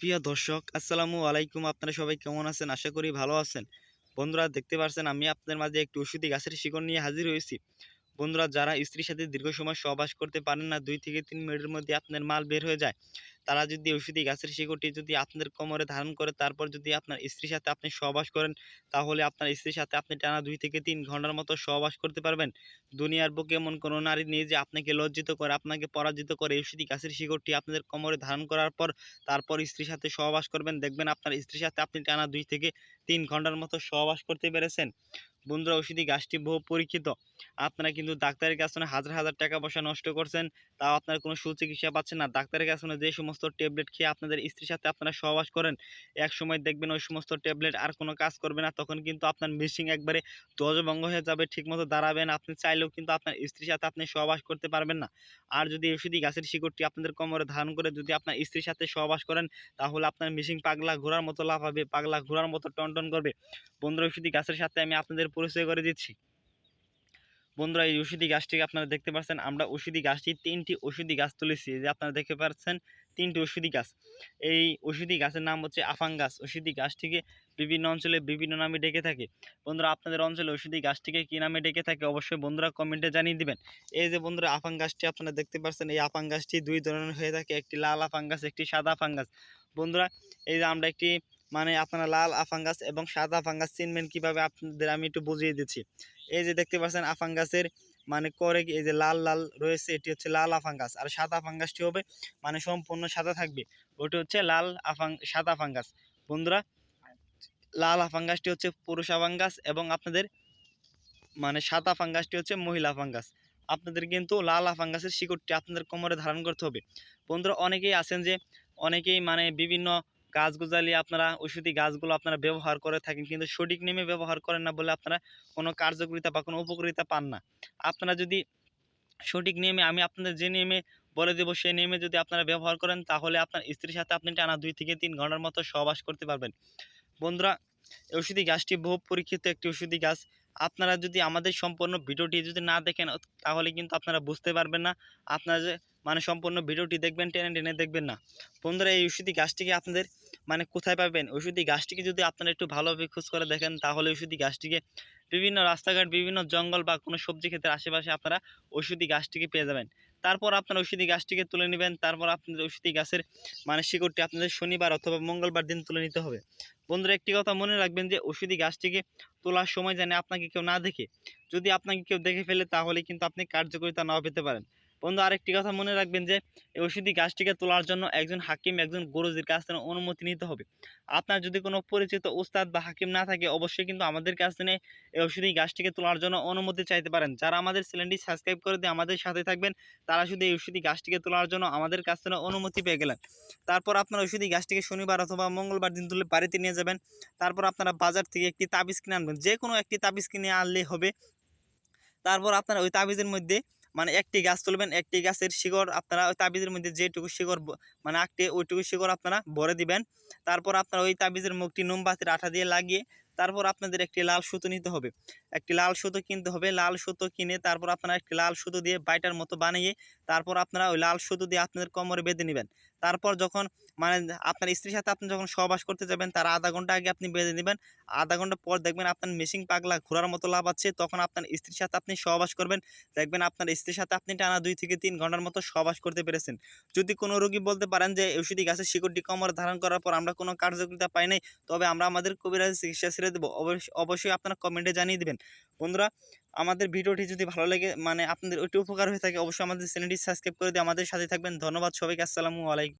প্রিয় দর্শক, আসসালামু আলাইকুম। আপনারা সবাই কেমন আছেন? আশা করি ভালো আছেন। বন্ধুরা, দেখতে পাচ্ছেন আমি আপনাদের মাঝে একটি ওষুধি গাছের শিকড় নিয়ে হাজির হয়েছি। বন্ধুরা, যারা স্ত্রীর সাথে দীর্ঘ সময় সহবাস করতে পারেন না, দুই থেকে তিন মিনিটের মধ্যে আপনার মাল বের হয়ে যায়। তারা যদি ওষুধি গাছের শিকড়টি যদি আপনাদের কোমরে ধারণ করে, তারপর যদি আপনার স্ত্রীর সাথে আপনি সহবাস করেন, তাহলে আপনার স্ত্রীর সাথে আপনি টানা দুই থেকে তিন ঘণ্টার মতো সহবাস করতে পারবেন। দুনিয়ার বুকে এমন কোনো নারী নেই যে আপনাকে লজ্জিত করে, আপনাকে পরাজিত করে ওষুধি গাছের শিকড়টি আপনাদের কোমরে ধারণ করার পর, তারপর স্ত্রীর সাথে সহবাস করবেন। দেখবেন আপনার স্ত্রীর সাথে আপনি টানা দুই থেকে তিন ঘণ্টার মতো সহবাস করতে পেরেছেন। বন্ধুরা ওষুধি গাছটি বহু পরীক্ষিত। আপনারা কিন্তু ডাক্তারের কাছে হাজার হাজার টাকা পয়সা নষ্ট করছেন, তাও আপনারা কোনো সুচিকিৎসা পাচ্ছেন না। ডাক্তারের কাছে যে সমস্ত ট্যাবলেট খেয়ে আপনাদের স্ত্রীর সাথে আপনারা সহবাস করেন। এক সময় দেখবেন ওই সমস্ত ট্যাবলেট আর কোনো কাজ করবে না। তখন কিন্তু আপনার মিসিং একবারে ধ্বজভঙ্গ হয়ে যাবে, ঠিকমতো দাঁড়াবেন আপনি চাইলেও কিন্তু আপনার স্ত্রীর সাথে আপনি সহবাস করতে পারবেন না। আর যদি ওষুধি গাছের শিকড়টি আপনাদের কোমরে ধারণ করে যদি আপনার স্ত্রীর সাথে সহবাস করেন, তাহলে আপনার মিসিং পাগলা ঘোরার মতো লাভ হবে পাগলা ঘোরার মতো টনটন করবে। বন্ধুরা, ওষুধি গাছের সাথে আমি আপনাদের পরিচয় করে দিচ্ছি। বন্ধুরা, এই ওষুধি গাছটিকে আপনারা দেখতে পাচ্ছেন, আমরা ওষুধি গাছটি তিনটি ওষুধি গাছ তুলেছি যে আপনারা দেখতে পাচ্ছেন তিনটি ওষুধি গাছ। এই ওষুধি গাছের নাম হচ্ছে আফাং গাছ ওষুধি গাছটিকে বিভিন্ন অঞ্চলে বিভিন্ন নামে ডেকে থাকে। বন্ধুরা, আপনাদের অঞ্চলে ওষুধি গাছটিকে কী নামে ডেকে থাকে অবশ্যই বন্ধুরা কমেন্টে জানিয়ে দিবেন। এই যে বন্ধুরা আফাং গাছটি আপনারা দেখতে পাচ্ছেন, এই আফাং গাছটি দুই ধরনের হয়ে থাকে, একটি লাল আফাং গাছ একটি সাদা আফাং গাছ বন্ধুরা, এই যে আমরা একটি মানে আপনারা লাল আফাঙ্গাস এবং সাদা ফাঙ্গাস চিনবেন কীভাবে আপনাদের আমি একটু বুঝিয়ে দিচ্ছি। এই যে দেখতে পাচ্ছেন আফাঙ্গাসের মানে করে এই যে লাল লাল রয়েছে, এটি হচ্ছে লাল আফাঙ্গাস। আর সাদা ফাঙ্গাসটি হবে মানে সম্পূর্ণ সাদা থাকবে। ওটি হচ্ছে লাল আফাং, সাদা ফাঙ্গাস বন্ধুরা, লাল আফাঙ্গাসটি হচ্ছে পুরুষ আফাঙ্গাস এবং আপনাদের মানে সাদা ফাঙ্গাসটি হচ্ছে মহিলা ফাঙ্গাস আপনাদের কিন্তু লাল আফাঙ্গাসের শিকড়টি আপনাদের কোমরে ধারণ করতে হবে। বন্ধুরা, অনেকেই আছেন যে, অনেকেই মানে বিভিন্ন গাছ আপনারা ওষুধি গাছগুলো আপনারা ব্যবহার করে থাকেন, কিন্তু সঠিক নিয়মে ব্যবহার করেন না বলে আপনারা কোনো কার্যকরিতা বা কোনো উপকারিতা পান না। আপনারা যদি সঠিক নিয়মে, আমি আপনাদের যে নিয়মে বলে দেবো সেই নিয়মে যদি আপনারা ব্যবহার করেন, তাহলে আপনার স্ত্রীর সাথে আপনি টানা দুই থেকে তিন ঘণ্টার মতো সহবাস করতে পারবেন। বন্ধুরা ওষুধি গাছটি বহু পরীক্ষিত একটি ওষুধি গাছ। আপনারা যদি আমাদের সম্পূর্ণ ভিডিওটি যদি না দেখেন, তাহলে কিন্তু আপনারা বুঝতে পারবেন না। আপনারা যে মানে সম্পূর্ণ ভিডিওটি দেখবেন, টেনে টেনে দেখবেন না। বন্ধুরা, এই ওষুধি গাছটিকে আপনাদের মানে কোথায় পাবেন? ওষুধি গাছটিকে যদি আপনারা একটু ভালোভাবে খোঁজ করে দেখেন, তাহলে ওষুধি গাছটিকে বিভিন্ন রাস্তাঘাট, বিভিন্ন জঙ্গল বা কোনো সবজি ক্ষেতের আশেপাশে আপনারা ওষুধি গাছটিকে পেয়ে যাবেন। তারপর আপনারা ওষুধি গাছটিকে তুলে নেবেন। তারপর আপনাদের ওষুধি গাছের মানে শিকড়টি আপনাদের শনিবার অথবা মঙ্গলবার দিন তুলে নিতে হবে। বন্ধুরা, একটি কথা মনে রাখবেন যে, ওষুধি গাছটিকে তোলার সময় জানে আপনাকে কেউ না দেখে, যদি আপনাকে কেউ দেখে ফেলে, তাহলে কিন্তু আপনি কার্যকরিতা নাও পেতে পারেন। বন্ধু, আরেকটি কথা মনে রাখবেন যে, এই ওষুধি গাছটিকে তোলার জন্য একজন হাকিম, একজন গরুজির কাছ থেকে অনুমতি নিতে হবে। আপনার যদি কোনো পরিচিত উস্তাদ বা হাকিম না থাকে, অবশ্যই কিন্তু আমাদের কাছ থেকে এই ওষুধি গাছটিকে তোলার জন্য অনুমতি চাইতে পারেন। যারা আমাদের চ্যানেলটি সাবস্ক্রাইব করে দিয়ে আমাদের সাথে থাকবেন, তারা শুধু এই ওষুধি গাছটিকে তোলার জন্য আমাদের কাছ থেকে অনুমতি পেয়ে গেলেন। তারপর আপনার ওষুধি গাছটিকে শনিবার অথবা মঙ্গলবার দিন তুলে বাড়িতে নিয়ে যাবেন। তারপর আপনারা বাজার থেকে একটি তাবিজ কিনে আনবেন। যে কোনো একটি তাবিজ কিনে আনলে হবে। তারপর আপনারা ওই তাবিজের মধ্যে মানে একটি গাছ তুলবেন, একটি গাছের শিকড় আপনারা ওই তাবিজের মধ্যে যেটুকু শিকড় মানে আঁকটে ওইটুকু শিকড় আপনারা ভরে দিবেন। তারপর আপনারা ওই তাবিজের মুখটি মোমবাতির আঠা দিয়ে লাগিয়ে তারপর আপনাদের একটি লাল সুতো নিতে হবে। একটি লাল সুতো কিনতে হবে। লাল সুতো কিনে তারপর আপনারা একটি লাল সুতো দিয়ে বাইটার মতো বানিয়ে তারপর আপনারা ওই লাল সুতো দিয়ে আপনাদের কোমরে বেঁধে নেবেন। তারপর যখন মানে আপনার স্ত্রীর সাথে আপনি যখন সহবাস করতে যাবেন, তার আধা ঘণ্টা আগে আপনি বেঁধে নেবেন। আধা ঘণ্টা পর দেখবেন আপনার মেশিং পাগলা ঘোরার মতো লাভ আছে। তখন আপনার স্ত্রীর সাথে আপনি সহবাস করবেন। দেখবেন আপনার স্ত্রীর সাথে আপনি টানা দুই থেকে তিন ঘণ্টার মতো সহবাস করতে পেরেছেন। যদি কোনো রোগী বলতে পারেন যে ওষুধি গাছের শিকড়টি কোমর ধারণ করার পর আমরা কোনো কার্যকারিতা পাই নাই, তবে আমরা আমাদের কবিরাজ চিকিৎসা দেবো। অবশ্যই আপনারা কমেন্টে জানিয়ে দেবেন। বন্ধুরা, আমাদের ভিডিওটি যদি ভালো লাগে মানে আপনাদের ওইটি উপকার হয়ে থাকে, অবশ্যই আমাদের চ্যানেলটি সাবস্ক্রাইব করে দিয়ে আমাদের সাথে থাকবেন। ধন্যবাদ সবাইকে, আসসালামু আলাইকুম।